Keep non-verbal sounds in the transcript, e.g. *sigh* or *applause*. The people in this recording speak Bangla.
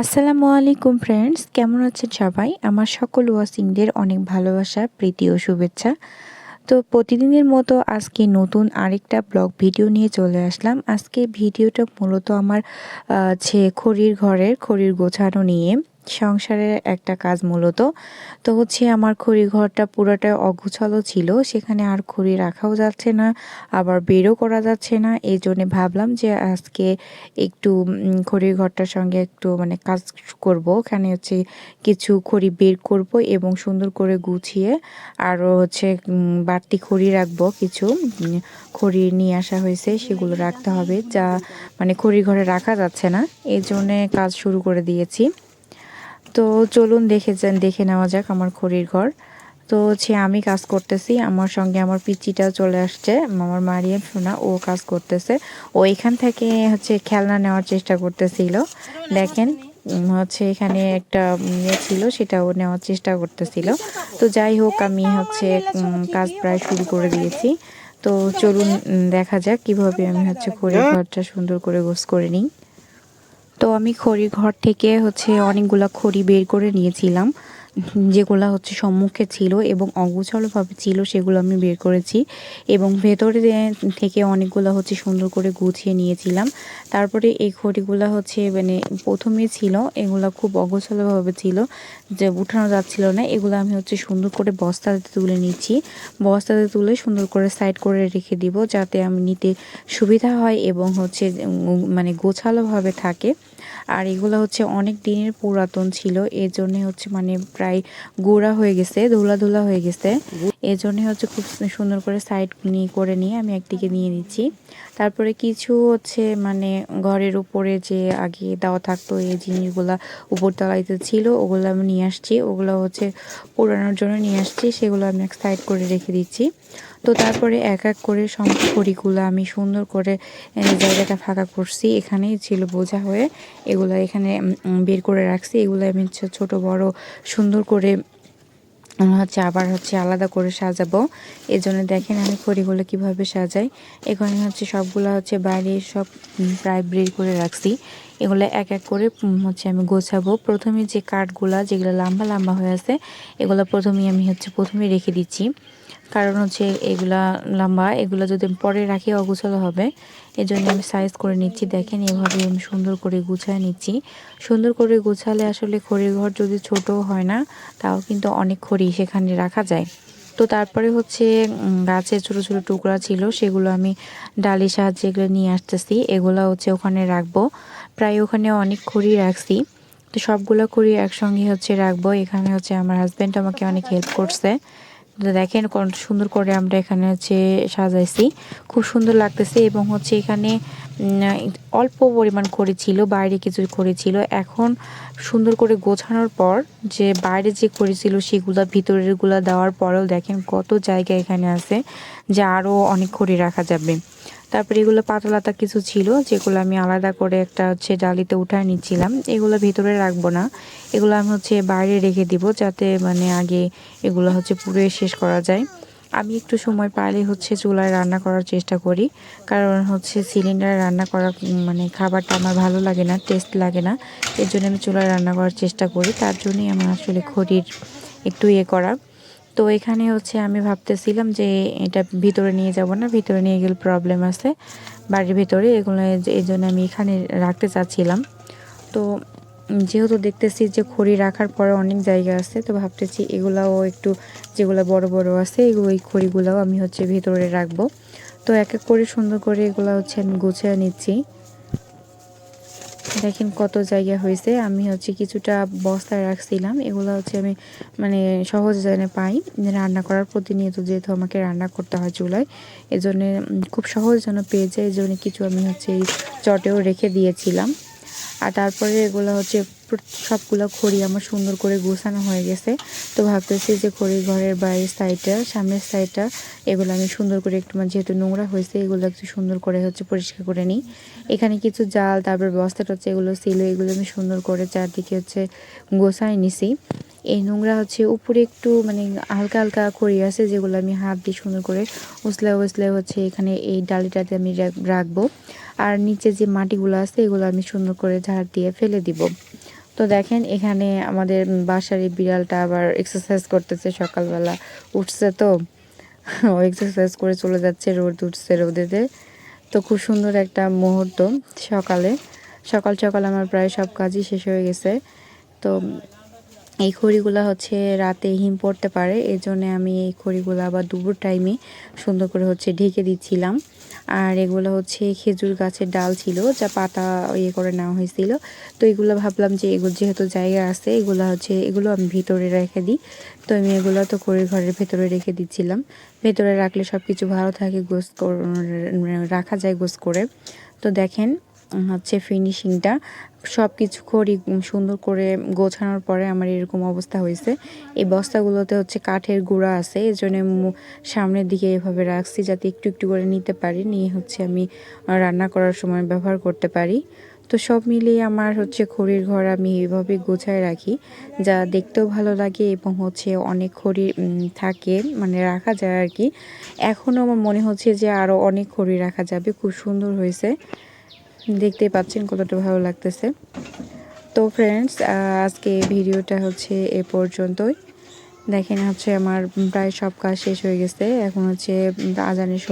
আসসালামু আলাইকুম ফ্রেন্ডস কেমন আছেন সবাই? আমার সকল ওয়াসিংদের অনেক ভালোবাসা, প্রীতি ও শুভেচ্ছা। তো প্রতিদিনের মতো আজকে নতুন আরেকটা ব্লগ ভিডিও নিয়ে চলে আসলাম। আজকে ভিডিওটা মূলত আমার ছে খড়ির ঘরের খড়ির গোছানো নিয়ে। সংসারের একটা কাজ মূলত। তো হচ্ছে আমার খড়ি ঘরটা পুরোটা অগুছালো ছিল, সেখানে আর খড়ি রাখাও যাচ্ছে না, আবার বেরও করা যাচ্ছে না। এই জন্য ভাবলাম যে আজকে একটু খড়ির ঘরটার সঙ্গে একটু মানে কাজ করব। ওখানে হচ্ছে কিছু খড়ি বের করব এবং সুন্দর করে গুছিয়ে আরও হচ্ছে বাড়তি খড়ি রাখব। কিছু খড়ি নিয়ে আসা হয়েছে, সেগুলো রাখতে হবে, যা মানে খড়ি ঘরে রাখা যাচ্ছে না। এই জন্যে কাজ শুরু করে দিয়েছি। তো চলুন দেখে যান, দেখে নেওয়া যাক আমার খড়ির ঘর। তো হচ্ছে আমি কাজ করতেছি, আমার সঙ্গে আমার পিচিটাও চলে আসছে, আমার মারিয়াম সোনা, ও কাজ করতেছে। ও এখান থেকে হচ্ছে খেলনা নেওয়ার চেষ্টা করতেছিল। দেখেন হচ্ছে এখানে একটা ইয়ে ছিল, সেটা ও নেওয়ার চেষ্টা করতেছিল। তো যাই হোক, আমি হচ্ছে কাজ প্রায় শুরু করে দিয়েছি। তো চলুন দেখা যাক কীভাবে আমি হচ্ছে খড়ির ঘরটা সুন্দর করে গোস করে নিই। তো আমি খড়ি ঘর থেকে হচ্ছে অনেকগুলো খড়ি বের করে নিয়েছিলাম। যেগুলো হচ্ছে সম্মুখে ছিল এবং অগোছালোভাবে ছিল, সেগুলো আমি বের করেছি এবং ভেতরে থেকে অনেকগুলো হচ্ছে সুন্দর করে গুছিয়ে নিয়েছিলাম। তারপরে এই খড়িগুলো হচ্ছে মানে প্রথমে ছিল, এগুলো খুব অগোছালোভাবে ছিল, যে উঠানো যাচ্ছিল না। এগুলো আমি হচ্ছে সুন্দর করে বস্তাতে তুলে নিচ্ছি। বস্তাতে তুলে সুন্দর করে সাইড করে রেখে দিব যাতে আমি নিতে সুবিধা হয় এবং হচ্ছে মানে গোছালোভাবে থাকে। আর এগুলো হচ্ছে অনেক দিনের পুরাতন ছিল, এর জন্যে হচ্ছে মানে প্রায় গোড়া হয়ে গেছে ধুলা ধুলা হয়ে গেছে। এই জন্য হচ্ছে খুব সুন্দর করে সাইড নিয়ে করে নিয়ে আমি একদিকে নিয়ে নিচ্ছি। তারপরে কিছু হচ্ছে মানে ঘরের উপরে যে আগে দেওয়া থাকতো এই জিনিসগুলা উপর তলাইতে ছিল, ওগুলো আমি নিয়ে আসছি। ওগুলো হচ্ছে পোড়ানোর জন্য নিয়ে আসছি, সেগুলো আমি এক সাইড করে রেখে দিচ্ছি। তো তারপরে এক এক করে সব খড়িগুলো আমি সুন্দর করে জায়গাটা ফাঁকা করছি। এখানেই ছিল বোঝা হয়ে এগুলো এখানে বের করে রাখছি। এগুলো আমি ছোট, বড়, সুন্দর করে হচ্ছে আবার হচ্ছে আলাদা করে সাজাবো। এই জন্য দেখেন আমি খড়িগুলো কীভাবে সাজাই। এখানে হচ্ছে সবগুলো হচ্ছে বাইরে সব প্রায় বের করে রাখছি। এগুলো এক এক করে হচ্ছে আমি গোছাবো। প্রথমে যে কাঠগুলা যেগুলো লম্বা লম্বা হয়ে আছে, এগুলো প্রথমেই আমি হচ্ছে প্রথমে রেখে দিচ্ছি। কারণ হচ্ছে এগুলা লম্বা, এগুলো যদি পরে রাখি অগুছালো হবে। এই জন্য আমি সাইজ করে নিচ্ছি। দেখেন এভাবে আমি সুন্দর করে গুছায় নিচ্ছি। সুন্দর করে গুছালে আসলে খড়ির ঘর যদি ছোট হয় না, তাও কিন্তু অনেক খড়ি সেখানে রাখা যায়। তো তারপরে হচ্ছে গাছের ছোট ছোট টুকরা ছিল, সেগুলো আমি ডালি সাহায্যে এগুলো নিয়ে আসতেছি। এগুলো হচ্ছে ওখানে রাখব। প্রায় ওখানে অনেক খড়ি রাখছি। তো সবগুলো খড়ি একসঙ্গে হচ্ছে রাখব। এখানে হচ্ছে আমার হাজব্যান্ড আমাকে অনেক হেল্প করছে। দেখেন কত সুন্দর করে আমরা এখানে হচ্ছে সাজাইছি। খুব সুন্দর লাগতেছে এবং হচ্ছে এখানে অল্প পরিমাণ করেছিল, বাইরে কিছু করেছিল। এখন সুন্দর করে গোছানোর পর যে বাইরে যে করেছিল সেগুলো, ভিতরেরগুলো দেওয়ার পরেও দেখেন কত জায়গা এখানে আছে যে আরও অনেক করে রাখা যাবে। তারপরে এগুলো পাতলাতা কিছু ছিল, যেগুলো আমি আলাদা করে একটা হচ্ছে ডালিতে উঠায় নিচ্ছিলাম। এগুলো ভিতরে রাখব না। এগুলো আমি হচ্ছে বাইরে রেখে দিব যাতে মানে আগে এগুলো হচ্ছে পুরো শেষ করা যায়। আমি একটু সময় পাইলে হচ্ছে চুলায় রান্না করার চেষ্টা করি, কারণ হচ্ছে সিলিন্ডারে রান্না করা মানে খাবারটা আমার ভালো লাগে না, টেস্ট লাগে না। এর জন্য আমি চুলায় রান্না করার চেষ্টা করি। তার জন্যই আমার আসলে খড়ির একটু ইয়ে করা। তো এখানে হচ্ছে আমি ভাবতেছিলাম যে এটা ভিতরে নিয়ে যাব না, ভিতরে নিয়ে গেলে প্রবলেম আছে। বাড়ির ভিতরে এগুলো এই জন্য আমি এখানে রাখতে চাচ্ছিলাম। তো যেহেতু দেখতেছি যে খড়ি রাখার পরে অনেক জায়গা আছে, তো ভাবতেছি এগুলাও একটু, যেগুলো বড় বড় আছে এগুলো এই খড়িগুলাও আমি হচ্ছে ভিতরে রাখব। তো এক এক করে সুন্দর করে এগুলো হচ্ছে আমি গুছিয়ে নিচ্ছি। দেখেন কত জায়গা হয়েছে। আমি হচ্ছে কিছুটা বস্তায় রাখছিলাম। এগুলো হচ্ছে আমি মানে সহজ জানে পাই। রান্না করার প্রতিনিয়ত যেহেতু আমাকে রান্না করতে হয় চুলায়, এজন্য খুব সহজ যেন পেয়ে যায়। এই জন্য কিছু আমি হচ্ছে এই চটেও রেখে দিয়েছিলাম। আর তারপরে এগুলো হচ্ছে সবগুলো খড়ি আমার সুন্দর করে গোছানো হয়ে গেছে। তো ভাবতেছি যে খড়ি ঘরের বাইরের সাইডটা, সামনের সাইডটা, এগুলো আমি সুন্দর করে একটু মানে যেহেতু নোংরা হয়েছে, এগুলো একটু সুন্দর করে হচ্ছে পরিষ্কার করে নিই। এখানে কিছু জাল, তারপর বস্তা টস্তা এগুলো ছিল, এগুলো আমি সুন্দর করে চারদিকে হচ্ছে গোছায় নিছি। এই নোংরা হচ্ছে উপরে একটু মানে হালকা হালকা খড়ি আছে, যেগুলো আমি হাত দিয়ে সুন্দর করে উসলে উসলে হচ্ছে এখানে এই ডালিটাতে আমি রাখব। আর নিচে যে মাটিগুলো আছে, এগুলো আমি সুন্দর করে ঝাড় দিয়ে ফেলে দিব। তো দেখেন, এখানে আমাদের বাসার এই বিড়ালটা আবার এক্সারসাইজ করতেছে সকালবেলা। উঠছে তো, *laughs* ও এক্সারসাইজ করে চলে যাচ্ছে, রোদ উঠছে রোদেতে। তো খুব সুন্দর একটা মুহূর্ত সকালে। সকাল সকাল আমার প্রায় সব কাজই শেষ হয়ে গেছে। তো এই খড়িগুলো হচ্ছে রাতে হিম পড়তে পারে এই জন্যে আমি এই খড়িগুলো আবার দুপুর টাইমে সুন্দর করে হচ্ছে ঢেকে দিচ্ছিলাম। আর এগুলো হচ্ছে খেজুর গাছের ডাল ছিল, যা পাতা ইয়ে করে নেওয়া হয়েছিল। তো এগুলো ভাবলাম যে এগুলো যেহেতু জায়গা আছে, এগুলো হচ্ছে, এগুলো আমি ভিতরে রেখে দিই। তো আমি এগুলো তো করে ঘরের ভেতরে রেখে দিচ্ছিলাম। ভেতরে রাখলে সব কিছু ভালো থাকে গোস রাখা যায় গোস করে। তো দেখেন হচ্ছে ফিনিশিংটা সব কিছু খড়ি সুন্দর করে গোছানোর পরে আমার এরকম অবস্থা হয়েছে। এই বস্তাগুলোতে হচ্ছে কাঠের গুঁড়া আছে এই জন্য সামনের দিকে এভাবে রাখছি যাতে একটু একটু করে নিতে পারি, নিয়ে হচ্ছে আমি রান্না করার সময় ব্যবহার করতে পারি। তো সব মিলিয়ে আমার হচ্ছে খড়ির ঘর আমি এইভাবে গোছায় রাখি, যা দেখতেও ভালো লাগে এবং হচ্ছে অনেক খড়ি থাকে মানে রাখা যায় আর কি। এখনও আমার মনে হচ্ছে যে আরও অনেক খড়ি রাখা যাবে, খুব সুন্দর হয়েছে। দেখতেই পাচ্ছেন কতটা ভালো লাগতেছে। তো ফ্রেন্ডস আজকে ভিডিওটা হচ্ছে এ পর্যন্তই। দেখেন হচ্ছে আমার প্রায় সব কাজ শেষ হয়ে গেছে। এখন হচ্ছে আজানের